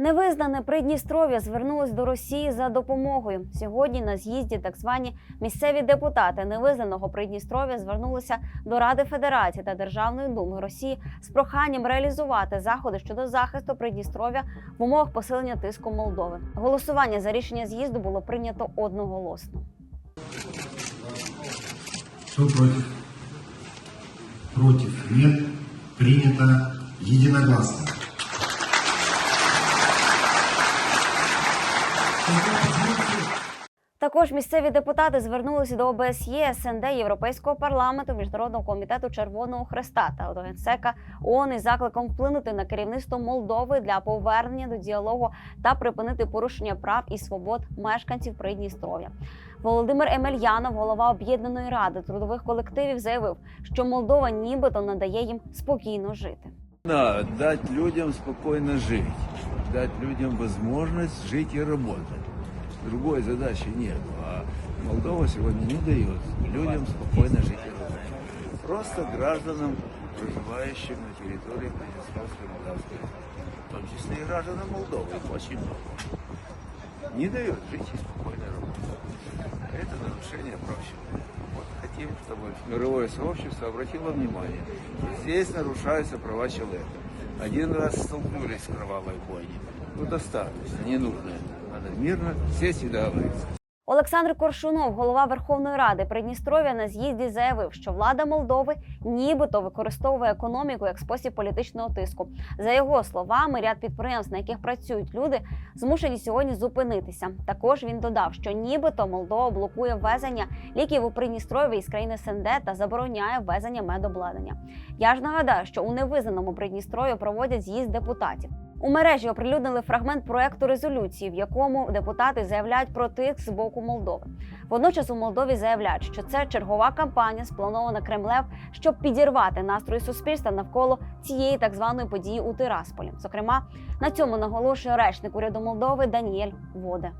Невизнане Придністров'я звернулось до Росії за допомогою. Сьогодні на з'їзді так звані місцеві депутати невизнаного Придністров'я звернулися до Ради Федерації та Державної думи Росії з проханням реалізувати заходи щодо захисту Придністров'я в умовах посилення тиску Молдови. Голосування за рішення з'їзду було прийнято одноголосно. Кто против? Против. Нет. Принято единогласно. Також місцеві депутати звернулися до ОБСЄ, СНД, Європейського парламенту, Міжнародного комітету Червоного Хреста та до генсека ООН із закликом вплинути на керівництво Молдови для повернення до діалогу та припинити порушення прав і свобод мешканців Придністров'я. Володимир Емельянов, голова об'єднаної ради трудових колективів, заявив, що Молдова нібито надає їм спокійно жити. Дать людям спокойно жить, дать людям возможность жить и работать. Другой задачи нет. А Молдова сегодня не дает людям спокойно жить и работать. Просто гражданам, проживающим на территории Приднестровской Молдавской. В том числе и гражданам Молдовы, их очень много. Не дает жить и спокойно работать. Это нарушение прав человека. Вот хотим, чтобы мировое сообщество обратило внимание, здесь нарушаются права человека. Один раз столкнулись с кровавой бойней. Ну, достаточно, не нужно. Надо мирно сесть и договориться. Олександр Коршунов, голова Верховної Ради Придністров'я, на з'їзді заявив, що влада Молдови нібито використовує економіку як спосіб політичного тиску. За його словами, ряд підприємств, на яких працюють люди, змушені сьогодні зупинитися. Також він додав, що нібито Молдова блокує ввезення ліків у Придністров'я із країни СНД та забороняє ввезення медобладнання. Я ж нагадаю, що у невизнаному Придністров'ї проводять з'їзд депутатів. У мережі оприлюднили фрагмент проекту резолюції, в якому депутати заявляють про тиск з боку Молдови. Водночас у Молдові заявляють, що це чергова кампанія, спланована Кремлем, щоб підірвати настрої суспільства навколо цієї так званої події у Тирасполі. Зокрема, на цьому наголошує речник уряду Молдови Даніель Воде.